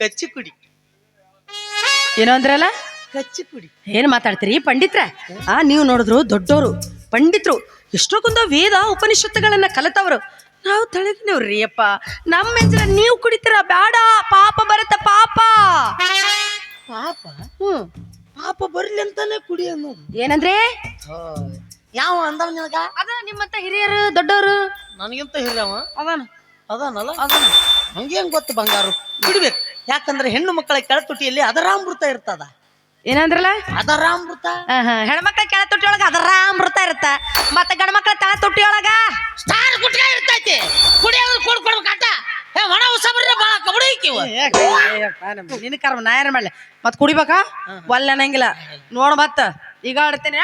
ಕಚ್ಚಿ ಕುಡಿ ಏನೋ ಅಂದ್ರಲ್ಲ? ಕಚ್ಚಿ ಕುಡಿ ಏನು ಮಾತಾಡ್ತೀರಿ? ಪಂಡಿತ್ರ ಆ ನೀವು ನೋಡಿದ್ರು ದೊಡ್ಡವರು ಪಂಡಿತರು ಎಷ್ಟೊಂದು ವೇದ ಉಪನಿಷತ್ತುಗಳನ್ನ ಕಲಿತವ್ರು. ನಾವು ತಳಗಿನವ್ರಿ ಅಪ್ಪ. ನಮ್ಮ ನೀವು ಕುಡಿತೀರ? ಬೇಡ ಪಾಪ ಬರುತ್ತ ಪಾಪ. ಪಾಪ? ಹ್ಮ್ ಪಾಪ ಬರ್ಲಿ ಅಂತಾನೆ ಕುಡಿ ಅನ್ನೋದು. ಏನಂದ್ರೆ? ಯಾವ ಅಂದವ ನಿನಗ? ಅದ ನಿಮ್ಮಂತ ಹಿರಿಯರು ದೊಡ್ಡವರು ನನಗಿಂತ ಹಿರಿಯವ? ಅದಾನ. ಅದಾನಲ್ಲ? ಹಂಗೆ ಹೆಂಗ್ ಗೊತ್ತು ಬಂಗಾರು? ಬಿಡ್ಬೇಕು. ಯಾಕಂದ್ರೆ ಹೆಣ್ಣು ಮಕ್ಕಳ ಕೆಳತುಟಿಯಲ್ಲಿ ಅದರಾಮೃತ ಇರ್ತದ. ಏನಂದ್ರಲ್ಲ? ಅದರಾಮೃತ? ಹೆಣ್ಮಕ್ಳ ಕೆಳ ತುಟ್ಟಿಯೊಳಗ ಅದರ ಅಮೃತ ಇರುತ್ತ. ಮತ್ತ ಗಂಡ ಮಕ್ಳ ತಳ ತುಟ್ಟಿಯೊಳಗ ಸ್ಟಾರ್ ಗುಟ್ಕ ಇರ್ತೈತಿ. ಕುಡಿಯೋದು ಕೊಡ್ ಏ ಒಣ ಉಸಾಬ್ರಿ ಬಾಳ ನಿನ್ನ ಕರ್ಮ ನಾ ಏನ್ ಮಾಡ್ಲಿ? ಮತ್ ಕುಡಿಬೇಕಾ? ಒಲ್ಲೆ ಅನ್ನಂಗಿಲ್ಲ. ನೋಡ್ ಮತ್ತ. ಈಗ ಆಡ್ತೇನೆ.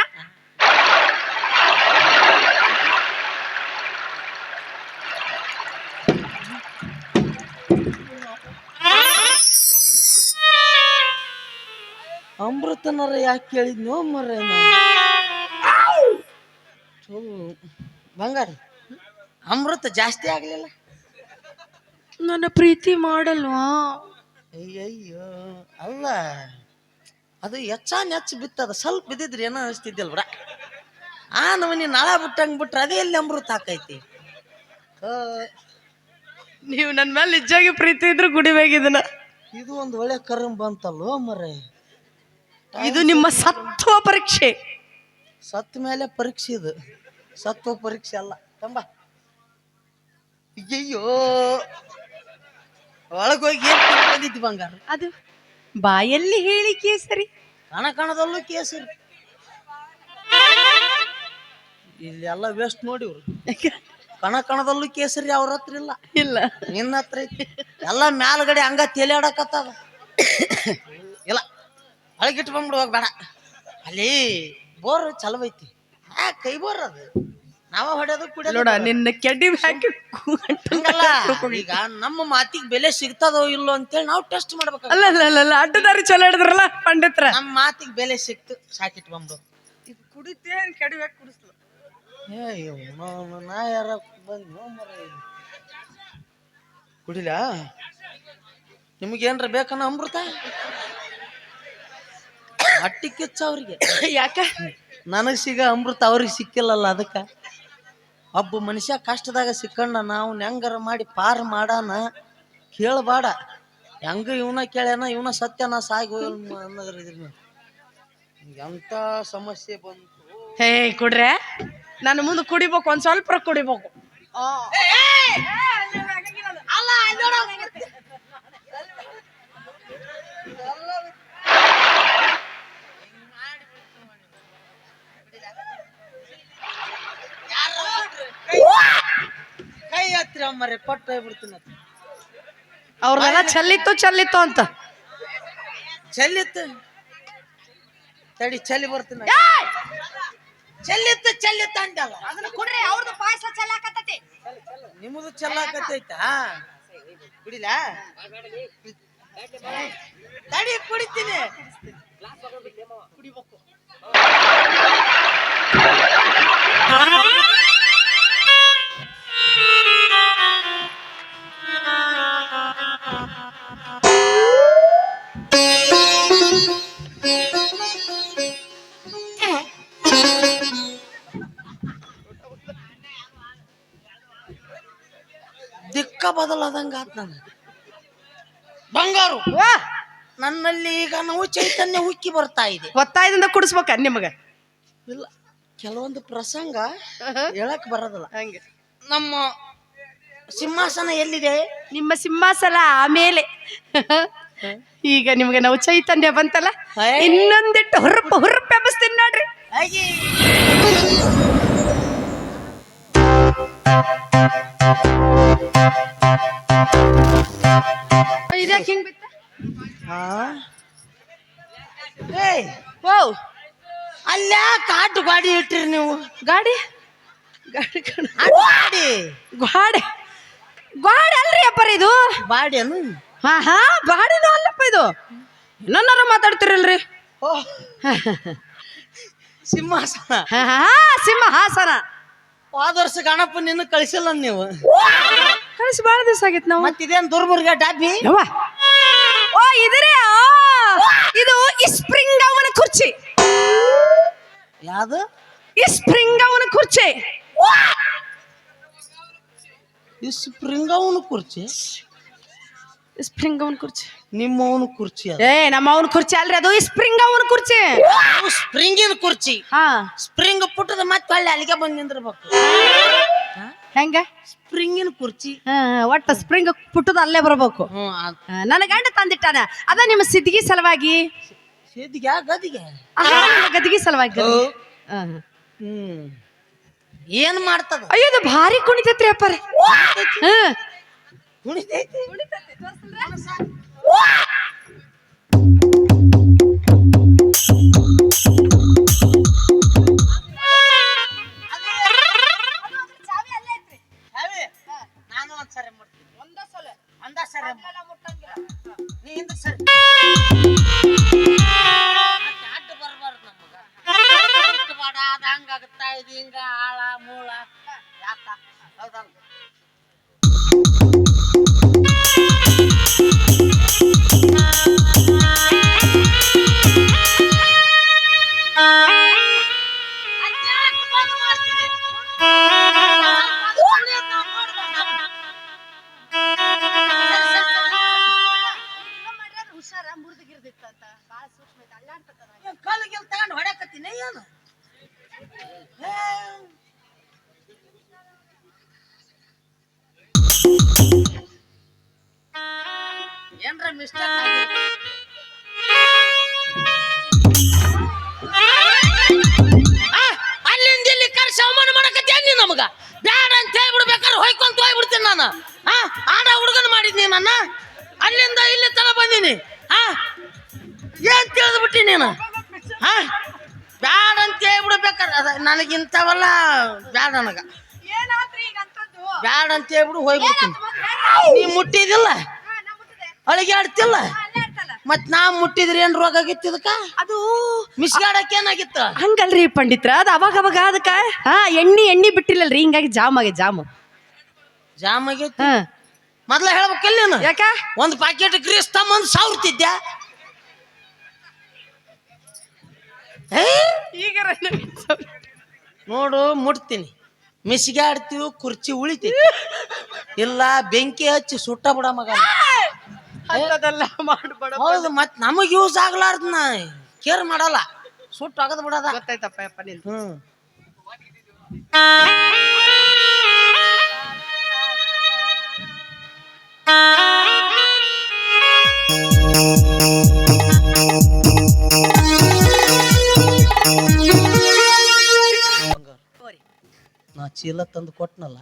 ಅಮೃತನರ ಯಾಕೆ ಕೇಳಿದ್ನೋ ಮರ ಬಂಗಾರ ಅಮೃತ ಜಾಸ್ತಿ ಆಗ್ಲಿಲ್ಲ? ನನ್ನ ಪ್ರೀತಿ ಮಾಡಲ್ವಾ? ಅಯ್ಯಯ್ಯೋ ಅಲ್ಲ ಅದು ಹೆಚ್ಚಾನ್ ಹೆಚ್ಚು ಬಿತ್ತದ ಸ್ವಲ್ಪ ಬಿದ್ದಿದ್ರಿ ಏನೋ ಅನಿಸ್ತಿದ್ದಿಲ್ಲ ಬಿಡ. ಆ ನಮನಿ ನಳ ಬಿಟ್ಟಂಗ್ ಬಿಟ್ರೆ ಅದೇ ಎಲ್ಲಿ ಅಮೃತ ಹಾಕೈತಿ? ನೀವು ನನ್ನ ಮೇಲೆ ನಿಜವಾಗಿ ಪ್ರೀತಿ ಇದ್ರು ಕುಡಿಬೇಕಿದನ ಇದು ಒಂದು ಒಳ್ಳೆ ಕರ್ಮ ಬಂತಲ್ಲೋ ಮರೆ ಇದು ನಿಮ್ಮ ಸತ್ವ ಪರೀಕ್ಷೆ. ಸತ್ ಮೇಲೆ ಪರೀಕ್ಷೆ ಇದು. ಸತ್ವ ಪರೀಕ್ಷೆ ಅಲ್ಲ. ತಂಬ. ಅಯ್ಯಯ್ಯೋ. ಒಳಗೋಗಿ ಏನ್ ಬಂದಿದ್ದಿ ಬಂಗಾರ? ಅದು ಬಾಯಲ್ಲಿ ಹೇಳಿ ಕೇಸರಿ. ಕಣ ಕಣದಲ್ಲೂ ಕೇಸರಿ. ಇಲ್ಲೆಲ್ಲ ವೇಸ್ಟ್ ನೋಡಿವ್ರು. ಕಣ ಕಣದಲ್ಲೂ ಕೇಸರಿ ಅವ್ರ ಹತ್ರ ಇಲ್ಲ. ಇಲ್ಲ. ನಿನ್ನ ಹತ್ರ ಐತಿ. ಎಲ್ಲ ಮ್ಯಾಲ್ಗಡೆ ಹಂಗ ತೇಲಾಡಕತ್ತದ. ಇಲ್ಲ. ಒಳಗಿಟ್ಟು ಬಂದ್ಬಿಡು ಹೋಗ್ಬೇಡ ಅಲ್ಲಿ ಬೋರ್ ಚಲೋ ಐತಿ. ಆ ಕೈ ಬೋರ್ ಅದು. ನಾವ ಹೊಡೆಯೋದು ಕುಡಿಯೋದು ನೋಡ ನಿನ್ನ ಕೆಡಿ ಹಾಕಿ ಹಂಗಲ್ಲ. ಈಗ ನಮ್ಮ ಮಾತಿಗೆ ಬೆಲೆ ಸಿಗ್ತದೋ ಇಲ್ಲೋ ಅಂತೇಳಿ ನಾವು ಟೆಸ್ಟ್ ಮಾಡ್ಬೇಕು ಅಲ್ಲ ಅಲ್ಲ ಅಲ್ಲ ಅಲ್ಲ ಅಡ್ಡದಾರಿ ಚಲೋ ಹಿಡಿದ್ರಲ್ಲ ಪಂಡಿತ್ರ. ನಮ್ಮ ಮಾತಿಗೆ ಬೆಲೆ ಸಿಕ್ತು ಸಾಕಿಟ್ ಬಂದು ಇದು ಕುಡಿತೇನ್ ಕೆಡಬೇಕು ಕುಡಿಸ್ಲು. ನಾ ಯಾರ ಬಂದು ಕುಡಿಲ? ನಿಮಗೇನ್ರ ಬೇಕನ್ನ ಅಮೃತ? ಹೊಟ್ಟಿ ಕಿಚ್ಚ ಅವ್ರಿಗೆ ಯಾಕ ನನಗೆ ಸಿಗ ಅಮೃತ ಅವ್ರಿಗೆ ಸಿಕ್ಕಿಲ್ಲಲ್ಲ ಅದಕ್ಕೆ ಒಬ್ಬ ಮನುಷ್ಯ ಕಷ್ಟದಾಗ ಸಿಕ್ಕಣ್ಣ ನಾವು ಹೆಂಗಾರ ಮಾಡಿ ಪಾರ್ ಮಾಡಾನ ಕೇಳಬೇಡ ಹೆಂಗ ಇವನ ಕೇಳ್ಯಾನ ಇವನ ಸತ್ಯನ ಸಾಗಿ ಅನ್ನೋದ್ರಿ ಎಂತ ಸಮಸ್ಯೆ ಬಂತು ಹೇ ಕುಡ್ರೆ ನನ್ನ ಮುಂದೆ ಕುಡಿಬೇಕು ಒಂದ್ ಸ್ವಲ್ಪ ಕುಡಿಬೇಕು ಕೈ ಹತ್ತಿರ ಮರೆ ಕೊಟ್ಟು ಹೋಗ್ಬಿಡ್ತೀನಿ. ಅವ್ರದೆಲ್ಲ ಚಲ್ಲಿತ್ತು ಚಲ್ಲಿತ್ತು ಅಂತ. ಚೆಲ್ಲಿತ್ತು. ತಡಿ ಚಲಿ ಬರ್ತೀನಿ. ಚೆಲ್ಲಿತ್ತು ಚೆಲ್ಲಿತ್ತು ಅಂತಲ್ಲ ಅದನ್ನ ಕುಡ್ರಿ ಅವ್ರದ್ದು ಪಾಯಸ ಚೆಲ್ಲಾಕತ್ತೈತಿ. ನಿಮ್ಮದು ಚೆಲ್ಲಾಕತ್ತೈತಾ? ಬಿಡಿಲ ತಡಿ ಕುಡಿತೀನಿ. ಕುಡಿಬೇಕು. ಬದಲಾದಂಗ ಆತ್ ಬಂಗಾರು ನನ್ನಲ್ಲಿ ಈಗ ನಾವು ಚೈತನ್ಯ ಉಕ್ಕಿ ಬರ್ತಾ ಇದೆ. ಒತ್ತಾಯದಿಂದ ಕುಡಿಸ್ಬೇಕ ನಿಮಗ. ಇಲ್ಲ ಕೆಲವೊಂದು ಪ್ರಸಂಗ ಹೇಳಕ್ ಬರೋದಿಲ್ಲ. ಹಂಗೆ. ನಮ್ಮ ಸಿಂಹಾಸನ ಎಲ್ಲಿದೆ? ನಿಮ್ಮ ಸಿಂಹಾಸನ ಆಮೇಲೆ. ಈಗ ನಿಮ್ಗೆ ನಾವು ಚೈತನ್ಯ ಬಂತಲ್ಲ? ಇನ್ನೊಂದಿಟ್ಟು ಹುರುಪು ಹುರುಪು ಎಬ್ಬಿಸ್ತೀನಿ ನೋಡ್ರಿ. ಹಾಗೆ. ಇದ್ಯಾಕೆ ಹಿಂಗ್ ಬಿತ್ತ? ಏಯ್! ಓ ಅಲ್ಲ ಕಾಟು ಗಾಡಿ ಇಟ್ಟಿರಿ ನೀವು. ಗಾಡಿ? ಗಾಡಿ ಕಣ ಗಾಡಿ! ಗಾಡಿ? ಗಾಡಿ ಅಲ್ರಿ ಅಪ್ಪರ ಇದು? ಬಾಡಿ ಅನು ಹಾ ಹಾ ಗಾಡಿನೂ ಅಲ್ಲಪ್ಪ ಇದು. ಇನ್ನೊಂದಾರ ಮಾತಾಡ್ತಿರಲ್ರಿ. ಓ. ಸಿಂಹಾಸನ. ಹಾ ಹಾ ಸಿಂಹಾಸನ. ಹೋದ ವರ್ಷ ಗಣಪ ನಿನ್ನ ಕಳಿಸಿಲ್ಲ ನೀವು. ಕಳಿಸಿ ಬಾಳ ದಿವಸ ಆಗಿತ್ತು ನಾವು. ಮತ್ತಿದೇನ್ ದುರ್ಮುರ್ಗ ದುರ್ಬುರ್ಗ ಡಾಬಿ ಓ ಇದ್ರೆ? ಇದು ಸ್ಪ್ರಿಂಗ್ ಅವನ ಕುರ್ಚಿ. ಯಾವ್ದು? ಸ್ಪ್ರಿಂಗ್ ಅವನ ಕುರ್ಚಿ. ಸ್ಪ್ರಿಂಗ್ ಅವನ ಕುರ್ಚಿ? ಸ್ಪ್ರಿಂಗ್ ಅವನ ಕುರ್ಚಿ. ನಿಮ್ಮ ಅವನು ಕುರ್ಚಿ ಅದು. ಏ ನಮ್ಮ ಅವನ ಕುರ್ಚಿ ಅಲ್ರಿ ಅದು. ಸ್ಪ್ರಿಂಗ್ ಅವನ ಕುರ್ಚಿ. ಸ್ಪ್ರಿಂಗಿನ ಕುರ್ಚಿ. ಹಾ. ಸ್ಪ್ರಿಂಗ್ ಪುಟ್ಟದ ಮತ್ತೆ ಹೊಳ್ಳಿ ಅಲ್ಲಿಗೆ ಬಂದು ನಿಂದಿರ್ಬೇಕು. ಹೆಂಗ? ಸ್ಪ್ರಿಂಗಿನ ಕುರ್ಚಿ. ಹಾ, ಒಟ್ಟ ಸ್ಪ್ರಿಂಗ್ ಪುಟ್ಟದ ಅಲ್ಲೇ ಬರ್ಬೇಕು. ಹ್ಞೂ ಅದು. ಆ, ನನ್ನ ಗಂಡ ತಂದಿಟ್ಟಾನ. ಅದ ನಿಮ್ಮ ಸಿದ್ಗಿ ಸಲುವಾಗಿ? ಸೇದಿಗೆ ಗದಿಗೆ ಆ, ನಿಮ್ಮ ಗದಿಗೆ ಸಲುವಾಗಿ ಗದಿಗೆ. ಆ, ಹಾ. ಹ್ಮ್. ಏನ್ ಮಾಡ್ತದ? ಅಯ್ಯೋ ಅದು ಭಾರಿ ಕುಣಿತೈತ್ರಿ ಅಪ್ಪಾರ. ಹಾ. ಕುಣಿತೈತಿ? ನಾನು ಹೇಳ್ಬಿಡ್ಬೇಕಾದ್ರೆ ಹೊಯ್ಕೊಂತ ಹೋಗ್ಬಿಡ್ತೀನಿ ನಾನು. ಹಾ ಆಡ ಹುಡುಗನ ಮಾಡಿದ್ನಿ ನನ್ನ. ಅಲ್ಲಿಂದ ಇಲ್ಲಿ ತನ ಬಂದೀನಿ. ಆ ಏನ್ ತಿಳಿದ್ಬಿಟ್ಟಿ ನೀನು? ಹಾ ಬ್ಯಾಡ ಅಂತ ಹೇಳ್ಬಿಡ್ಬೇಕಾರೆ ಅದ ನನಗಿಂತವಲ್ಲ ಬ್ಯಾಡ ನನಗ. ಬ್ಯಾಡ ಅಂತ ಹೇಳ್ಬಿಡು ಹೋಗ್ಬಿಡ್ತೀನಿ. ನೀ ಮುಟ್ಟಿದಿಲ್ಲ ಅಳಿಗೆ ಆಡ್ತಿಲ್ಲ? ಮತ್ ನಾ ಮುಟ್ಟಿದ್ರಿ ಏನ್ ರೋಗ ಆಗಿತ್ತು ಇದಕ್ಕ? ಅದು ಮಿಸ್ಗಾಡಕ್ ಏನಾಗಿತ್ತು? ಹಂಗಲ್ರಿ ಪಂಡಿತ್ರ ಅದು ಅವಾಗ ಅವಾಗ ಅದಕ್ಕ. ಹಾ ಎಣ್ಣಿ ಎಣ್ಣಿ ಬಿಟ್ಟಿಲ್ಲಲ್ರಿ ಹಿಂಗಾಗಿ ಜಾಮ್ ಆಗಿ ಜಾಮ್. ಜಾಮ್ ಆಗೈತಿ. ಹಾ. ಮೊದ್ಲ ಹೇಳ್ಬೇಕಲ್ಲ ನೀನು? ಯಾಕ? ಒಂದ್ ಪ್ಯಾಕೆಟ್ ಗ್ರೀಸ್ ತಮ್ಮಂದ್ ಹೇ ಈಗ ನೋಡು ಮುಟ್ತೀನಿ. ಮಿಸ್ಗೆ ಆಡ್ತೀವಿ ಕುರ್ಚಿ ಉಳಿತೀವಿ ಇಲ್ಲ ಬೆಂಕಿ ಹಚ್ಚಿ ಸುಟ್ಟ ಬಿಡ ಮಗ. ಅದೆಲ್ಲ ಮಾಡ್ಬೇಡ. ಹೌದು ಮತ್ ನಮಗ್ ಯೂಸ್ ಆಗ್ಲಾರ್ದನ ಕೇರ್ ಮಾಡಲ್ಲ. ಸುಟ್ಟು ಅಗದ್ ಬಿಡದ. ಗೊತ್ತಾಯ್ತಪ್ಪ ಯಪ್ಪ ನಿಂದು. ಹ್ಮ್. ಚೀಲ ತಂದು ಕೊಟ್ನಲ್ಲ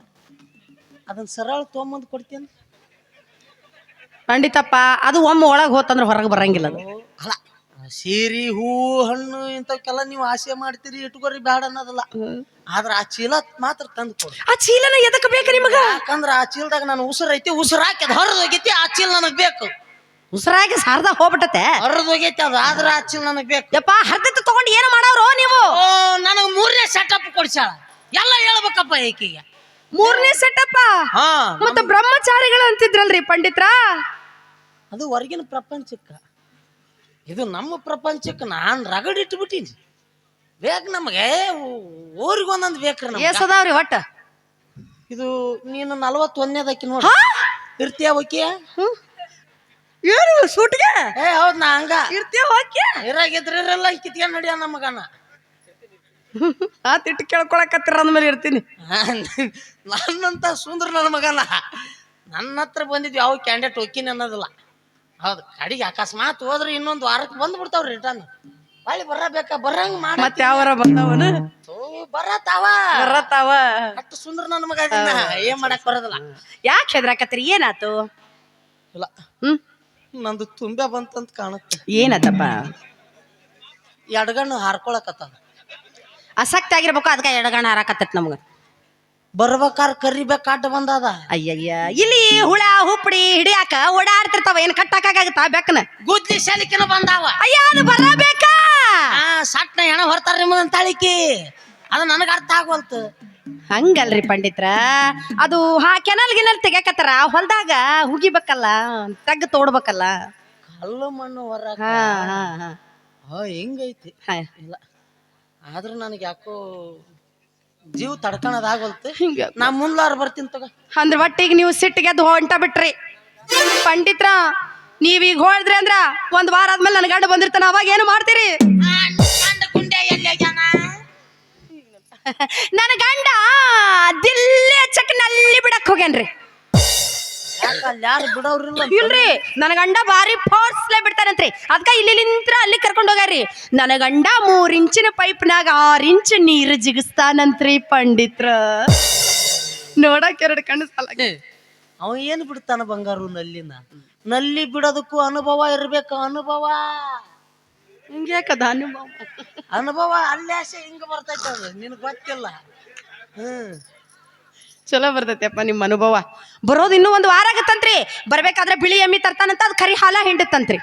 ಅದನ್ನ ಸರಳ ತೊಗೊಂಬಂದು ಕೊಡ್ತೀನಿ? ಖಂಡಿತಪ್ಪ ಅದು ಒಮ್ಮೆ ಒಳಗೆ ಹೋತಂದ್ರೆ ಹೊರಗೆ ಬರಂಗಿಲ್ಲ ಅದು. ಅಲ್ಲ ಸೀರಿ ಹೂ ಹಣ್ಣು ಇಂಥವಕ್ಕೆಲ್ಲ ನೀವು ಆಸೆ ಮಾಡ್ತೀರಿ ಇಟ್ಕೋರಿ ಬೇಡ ಅನ್ನೋದಲ್ಲ. ಆದ್ರೆ ಆ ಚೀಲ ಮಾತ್ರ ತಂದು ಕೊಡು. ಆ ಚೀಲನ ಎದಕ್ಕೆ ಬೇಕು ನಿಮಗ? ಯಾಕಂದ್ರೆ ಆ ಚೀಲದಾಗ ನಾನು ಉಸಿರು ಐತಿ ಉಸಿರು ಹಾಕಿ ಅದು ಹೊರದೋಗೈತಿ ಆ ಚೀಲ ನನಗೆ ಬೇಕು. ಉಸಿರಾಗಿ ಸಾರ್ದ ಹೋಗ್ಬಿಟ್ಟತೆ. ಹೊರದೋಗೈತಿ ಅದು ಆದ್ರೆ ಆ ಚೀಲ ನನಗೆ ಬೇಕು. ಯಪ್ಪ ಹರ್ದತ್ತು ತಗೊಂಡು ಏನು ಮಾಡವ್ರು ನೀವು? ನನಗೆ ನನಗ್ ಮೂರನೇ ಸೆಟಪ್ ಕೊಡ್ಸಾಳ ಎಲ್ಲ ಹೇಳ್ಬೇಕಪ್ಪ ಈಕಿಗೆ ಮೂರನೇ ಸೆಟ್ಟಪ್ಪ ಹಾ ಮತ್ತೆ ಬ್ರಹ್ಮಚಾರಿಗಳು ಅಂತಿದ್ರಲ್ರಿ ಪಂಡಿತ್ರ? ಅದು ಹೊರಗಿನ ಪ್ರಪಂಚಕ್ಕ. ಇದು ನಮ್ಮ ಪ್ರಪಂಚಕ್ಕೆ ನಾನ್ ರಗಡ್ ಇಟ್ಬಿಟ್ಟೀನಿ ಬೇಕು ನಮಗೆ? ಊರಿಗೆ ಒಂದೊಂದು ಬೇಕ್ರಿ ನಮ್ಗೆ. ಏಸದಾವ್ರಿ ಒಟ್ಟ. ಇದು ನೀನು ನಲವತ್ತೊಂದನೇದಕ್ಕಿ ನೋಡಿ. ಹಾ? ಇರ್ತೀಯ ಓಕೆ? ಏನು ಸೂಟ್ಗೆ? ಏ ಹೌದ್ ನಾ ಹಂಗ. ಇರ್ತೀಯ ಓಕೆ? ಇರಾಗಿದ್ರೆ ಇರಲ್ಲ ಕಿತ್ಕೊಂಡ್ ನಡಿಯ ನಮಗನ. ಆ ತಿಟ್ಟು ಕೇಳ್ಕೊಳಕತ್ತಿರ ಅಂದ್ಮೇಲೆ ಇರ್ತೀನಿ. ನನ್ನಂತ ಸುಂದ್ರ ನನ್ನ ಮಗನ. ನನ್ನ ಹತ್ರ ಬಂದಿದ್ವಿ ಯಾವ ಕ್ಯಾಂಡಿಡೇಟ್ ಒಕ್ಕಿನಿ ಅನ್ನೋದಿಲ್ಲ. ಹೌದು ಕಡೆಗೆ ಅಕಸ್ಮಾತ್ ಹೋದ್ರೆ ಇನ್ನೊಂದು ವಾರಕ್ಕೆ ಬಂದು ಬಿಡ್ತಾವ್ರಿ ರಿಟರ್ನ್ ಹೊಳ್ಳಿ ಬರಬೇಕಾ ಬರಂಗ್ ಮಾಡಿ ಮತ್ತೆ ಯಾವರ ಬಂದವನು? ಬರತಾವ. ಬರತಾವ. ಅಷ್ಟು ಸುಂದ್ರ ನನ್ನ ಮಗ. ಏನ್ ಮಾಡಕ್ ಬರೋದಿಲ್ಲ. ಯಾಕೆ ಹೆದ್ರಾಕತ್ತೀರಿ? ಏನಾತು? ಇಲ್ಲ. ಹ್ಮ್? ನಂದು ತುಂಬೆ ಬಂತಂತ ಕಾಣುತ್ತೆ. ಏನತ್ತಪ್ಪ? ಎಡಗಣ್ಣು ಹಾರ್ಕೊಳಕತ್ತದ. ಆಸಕ್ತಿ ಆಗಿರ್ಬೇಕು ಅದಕ್ಕೆ ಎಡಗಣ ಹಾರಾಕತ್ತೈತ್ ನಮ್ಗೆ. ಬರ್ಬೇಕಾರ ಕರಿಬೇಕು ಅಡ್ಡ ಬಂದದ. ಅಯ್ಯಯ್ಯ ಇಲ್ಲಿ ಹುಳ ಹುಪ್ಪಡಿ ಹಿಡಿಯಾಕ ಓಡಾಡ್ತಿರ್ತಾವ ಏನ್ ಕಟ್ಟಾಕಾಗತ್ತಾ ಬೆಕ್ಕನ ಗುದ್ಲಿ ಶಾಲಿಕೆನ ಬಂದಾವ. ಅಯ್ಯ ಅದು ಬರಬೇಕಾ? ಆ ಸಟ್ನ ಹೆಣ ಹೊರ್ತಾರ ನಿಮ್ಮದನ್ ತಾಳಿಕಿ. ಅದು ನನಗೆ ಅರ್ಥ ಆಗೋಲ್ತು. ಹಂಗಲ್ರಿ ಪಂಡಿತ್ರ. ಅದು ಹಾ ಕೆನಲ್ ಗಿನಲ್ ತೆಗ್ಯಾಕತ್ತಾರ ಹೊಲ್ದಾಗ ಹುಗಿಬೇಕಲ್ಲ ತಗ್ಗ ತೋಡ್ಬೇಕಲ್ಲ. ಕಲ್ಲು ಮಣ್ಣು ಹೊರ ಹಾ ಹಾ ಹಾ. ಹಾ ಹಿಂಗೈತಿ. ಹಾ. ಇಲ್ಲ. ಆದ್ರೂ ನನಗೆ ಯಾಕೋ ಜೀವ ತಡ್ಕೊಳದಾಗಲ್ತು. ಹಿಂಗ ನಾ ಮುಂದ್ಲಾರ ಬರ್ತೀನಿ ತಗೋ. ಅಂದ್ರ ಒಟ್ಟಿಗೆ ನೀವು ಸಿಟ್ಟಿಗೆದ್ದು ಹೊಂಟ ಬಿಟ್ರಿ. ಪಂಡಿತ್ರ ನೀವೀಗ ಹೋಳಿದ್ರಿ ಅಂದ್ರ ಒಂದ್ ವಾರ ಆದ್ಮೇಲೆ ನನ್ನ ಗಂಡ ಬಂದಿರ್ತಾನ ಅವಾಗ ಏನು ಮಾಡ್ತೀರಿ? ನನ್ನ ಗಂಡ ದಿಲ್ಲಿ ಚಕ್ನಲ್ಲಿ ಬಿಡಕ್ ಹೋಗ್ಯಾನ್ರಿ. ಇಲ್ರಿ ನನ್ನ ಗಂಡ ಬಾರಿ ಫೋರ್ಸ್ಲೆ ಬಿಡ್ತಾರಂತ್ರಿ ಅದ್ಕ ಇಲ್ಲಿ ನಿಂತ್ರ ಅಲ್ಲಿ ಕರ್ಕೊಂಡು ಹೋಗ್ಯಾರಿ ನನ್ನ ಗಂಡ ಮೂರ್ ಇಂಚಿನ ಪೈಪ್ನಾಗ ಆರ್ ಇಂಚ್ ನೀರು ಜಿಗಿಸ್ತಾನಂತ್ರಿ ಪಂಡಿತ್ರ. ನೋಡಕ್ ಎರಡು ಕಣ್ಣು ಸಾಲ ಅವ ಏನ್ ಬಿಡ್ತಾನ ಬಂಗಾರು ನಲ್ಲಿನ? ನಲ್ಲಿ ಬಿಡೋದಕ್ಕೂ ಅನುಭವ ಇರ್ಬೇಕು ಅನುಭವ. ಹಿಂಗ್ಯಾಕದ ಅನುಭವ? ಅನುಭವ ಅಲ್ಲೇ ಆಸೆ ಹಿಂಗ ಬರ್ತೈತೆ ಅದು ನಿನಗೆ ಗೊತ್ತಿಲ್ಲ. ಹ್ಮ್. ಚಲೋ ಬರ್ತೈತಿಯಪ್ಪ ನಿಮ್ಮ ಅನುಭವ. ಬರೋದು ಇನ್ನೂ ಒಂದು ವಾರ ಆಗತ್ತಂತ್ರಿ. ಬರ್ಬೇಕಾದ್ರೆ ಬಿಳಿ ಎಮ್ಮಿ ತರ್ತಾನಂತ ಅದು ಕರಿ ಹಾಲ ಹಿಂಡತ್ತಂತ್ರಿ.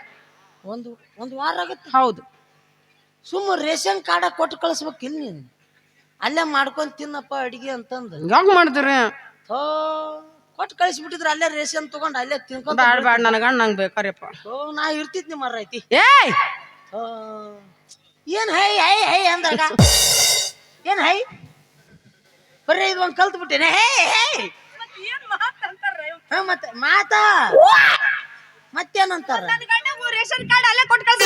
ಒಂದು ಒಂದು ವಾರ ಆಗುತ್ತೆ. ಹೌದು. ಸುಮ್ಮ ರೇಷನ್ ಕಾರ್ಡ ಕೊಟ್ಟು ಕಳಿಸ್ಬೇಕಿಲ್ಲ ನೀನು. ಅಲ್ಲೇ ಮಾಡ್ಕೊಂಡ್ ತಿನ್ನಪ್ಪ ಅಡಿಗೆ ಅಂತಂದು. ಹೆಂಗ್ ಮಾಡಿದ್ರಿ ಥೋ ಕೊಟ್ಟು ಕಳಿಸ್ಬಿಟ್ಟಿದ್ರೆ ಅಲ್ಲೇ ರೇಷನ್ ತಗೊಂಡು ಅಲ್ಲೇ ತಿನ್ಕೊಂಡ್ ಬ್ಯಾಡ ಬ್ಯಾಡ ನನ್ನ ಗಂಡ ನಂಗೆ ಬೇಕಾರ್ಯಪ್ಪ. ಓ ನಾ ಇರ್ತಿದ್ನಿ ಮರೈತಿ ಏಯ್! ಥೋ. ಏನ್ ಹೈ ಹೈ ಹೈ ಅಂದಾಗ? ಏನ್ ಹೈ? ಬರ್ರಿ ಇದು ಒಂದು ಕಲ್ತ್ಬಿಟ್ಟೇನೆ. ಹೇ ಹೇ! ಹೇ ಹಾ ಮತ್ತೆ ಮಾತಾ? ಮತ್ತೇನಂತಾರ ರೇಷನ್ ಕಾರ್ಡ್ ಅಲ್ಲೇ ಕೊಟ್ಟು ಕಳ್ಸಿ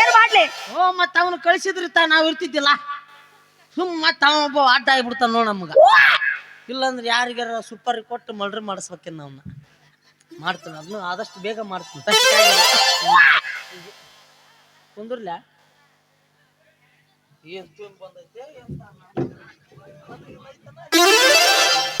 ಏನ್ ಮಾಡ್ಲಿ? ಓ ಮತ್ತ ಅವನು ಕಳಿಸಿದ್ರಿ ತಾ ನಾವ್ ಇರ್ತಿದ್ದಿಲ್ಲ. ಸುಮ್ ಮತ್ತ ಅವ ಒಬ್ಬ ಅಡ್ಡ ಆಗ್ಬಿಡ್ತಾನ ನೋಡ ನಮ್ಗ. ಇಲ್ಲಾಂದ್ರೆ ಯಾರಿಗಾರ ಸೂಪರ್ ಕೊಟ್ಟು ಮಲ್ರಿ ಮಾಡಿಸ್ಬೇಕೇನ್ ಅವನ್ನ ಮಾಡ್ತೀನಿ ಅದನ್ನ ಆದಷ್ಟು ಬೇಗ ಮಾಡ್ತೀನಿ. ಕುಂದ್ರಲ್ಲ ಏನ್ ಬಂದೈತೆ?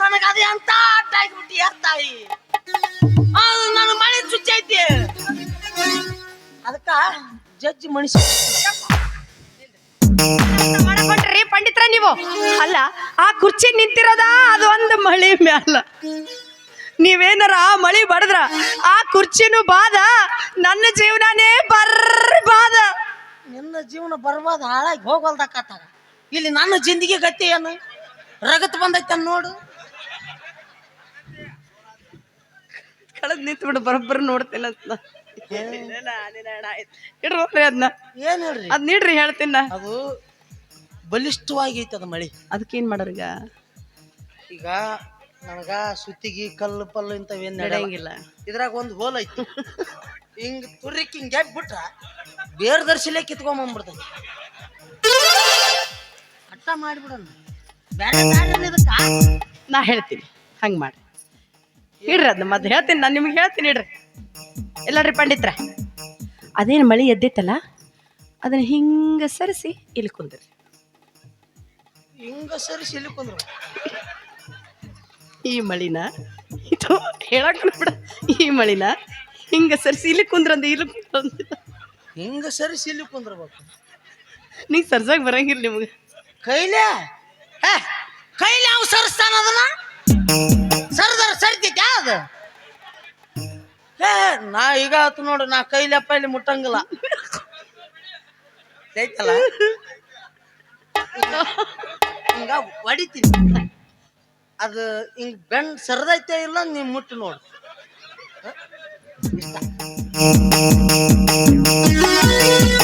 ನನಗ ಅಂತ ಅಡ್ಡ ಆಗಿಬಿಟ್ಟಿ ಯಾರ್ ತಾಯಿ? ಅದು ನನ್ನ ಮಳೆ ಚುಚ್ಚೈತಿ ಅದಕ್ಕ ಜಡ್ಜಿ ಮನುಷ್ಯ. ಮಾಡಕೊಂಡ್ರಿ ಪಂಡಿತ್ರ ನೀವು. ಅಲ್ಲ, ಆ ಕುರ್ಚಿ ನಿಂತಿರೋದ? ಅದು ಒಂದು ಮಳಿ ಮ್ಯಾಲ. ನೀವೇನಾರ ಆ ಮಳಿ ಬಡದ್ರ, ಆ ಕುರ್ಚಿನೂ ಬಾದ, ನನ್ನ ಜೀವನನೇ ಬರ್ರಿ ಬಾದ ನಿನ್ನ ಜೀವನ ಬರ್ಬಾದ ಹಾಳಾಗಿ ಹೋಗಲ್ದಕ್ಕಾತಾಗ ಇಲ್ಲಿ ನನ್ನ ಜಿಂದಗಿ ಗತಿ ಏನು? ರಗತ್ ಬಂದೈತೆ ನೋಡು. ಕಳೆದ್ ನಿಂತು ಬಿಡು ಬರೋಬ್ಬರ ನೋಡ್ತಿಲ್ಲ ಅಂತ ಇಡ್ರಿ ಅದನ್ನ ಏನ್ ಹೇಳ್ರಿ? ಅದ್ ನೀಡ್ರಿ ಹೇಳ್ತೀನಿ. ಅದು ಬಲಿಷ್ಠವಾಗಿ ಐತೆ ಅದು ಮಳಿ. ಅದಕ್ಕೇನ್ ಮಾಡೋರೀಗ ಈಗ? ನನಗ ಸುತ್ತಿಗೆ ಕಲ್ಲು ಪಲ್ಲು ಇಂಥವೇನ್ ನಡೆಯಂಗಿಲ್ಲ. ಇದ್ರಾಗ ಒಂದು ಹೋಲ್ ಐತಿ. ಹಿಂಗ್ ತುರ್ರಿಕ್ ಹಿಂಗ್ ಬಿಟ್ರ ಬೇರ್ ದರ್ಶಿಲೆ ಕಿತ್ಕೊಂಬಂದ್ಬಿಡ್ತೈತಿ ಅಟ್ಟ ಮಾಡ್ಬಿಡೋಣ. ಬೇರೆ ಇದಕ್ಕ? ನಾ ಹೇಳ್ತೀನಿ. ಹಂಗ ಮಾಡಿ. ಇಡ್ರಿ ಅದನ್ನ ಮತ್ತೆ ಹೇಳ್ತೀನಿ. ನಾನು ನಿಮ್ಗೆ ಹೇಳ್ತೀನಿ ಇಡ್ರಿ. ಎಲ್ಲರಿ ಪಂಡಿತ್ರ. ಅದೇನು ಮಳಿ ಎದ್ದಿತ್ತಲ್ಲ ಅದನ್ನ ಹಿಂಗ ಸರಿಸಿ ಇಲ್ಲಿ ಕುಂದ್ರಿ. ಹಿಂಗ ಸರಿಸಿ ಇಲ್ಲಿ ಕುಂದ್ರ. ಈ ಮಳಿನ ಇದು ಹೇಳಕ್ ಬಿಡ ಈ ಮಳಿನ ಹಿಂಗ ಸರಿಸಿ ಇಲ್ಲಿ ಕುಂದ್ರಂದ ಇಲ್ಲಿ ಕುಂದ್ರಂದ ಹಿಂಗ ಸರಿ ಸಿಲಿ ಕುಂದ್ರಬೇಕು ನಿಂಗೆ ಸರ್ಸಾಗಿ ಬರಂಗಿಲ್ಲ ನಿಮ್ಗೆ ಕೈಲೆ ಹೇ, ಕೈಲೆ ಅವ್ ಸರಿಸ್ತಾನ ಅದನ್ನ ಸರ್ದಾರ ಸರಿತೈತಿ ಅದು ಹೇ ನಾ ಈಗ ಆತು ನೋಡು ನಾ ಕೈಲೆ ಪೈಲಿ ಮುಟ್ಟಂಗಿಲ್ಲ ಐತಲ್ಲ ಹಿಂಗ ಹೊಡಿತೀನಿ ಅದು ಹಿಂಗ್ ಬೆಂಡ್ ಸರದೈತೆ ಇಲ್ಲ ನೀವ್ ಮುಟ್ಟು ನೋಡು ಹ? Thank you.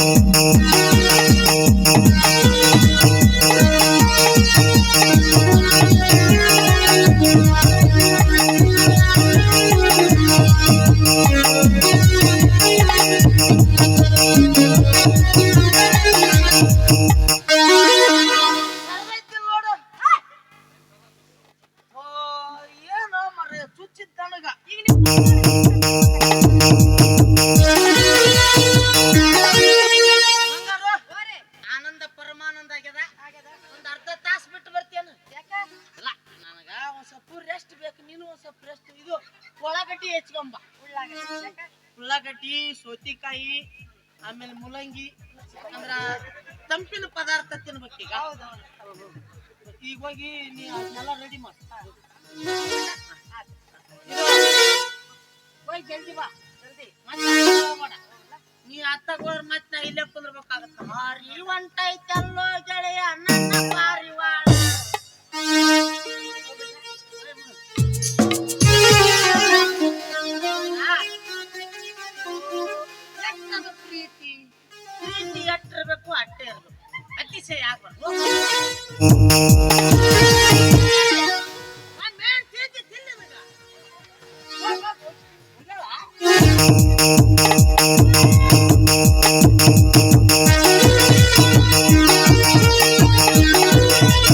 ಹೆಚ್ಕೊಂಬ ಉಳ್ಳಾಗಡ್ಡಿ ಸೌತಿಕಾಯಿ ಆಮೇಲೆ ಮೂಲಂಗಿ. ಅಂದ್ರ ತಂಪಿನ ಪದಾರ್ಥ ತಿನ್ಬೇಕು ಈಗ. ಈಗ ಹೋಗಿ ನೀ ಅದನ್ನೆಲ್ಲ ರೆಡಿ ಮಾಡಿ. ಹೋಗಿ ಜಲ್ದಿ ಬಾ. ಜಲ್ದಿ. ಮತ್ತೆ ನೀ ಅತ್ತಗೋರ್ ಮತ್ತೆ ನಾ ಇಲ್ಲೇ ಕುಂದ್ರಬೇಕಾಗತ್ತ. ಭಾರಿ ಒಂಟೈತಲ್ಲೋ ಗೆಳೆಯ. ಪಾರಿವಾಳ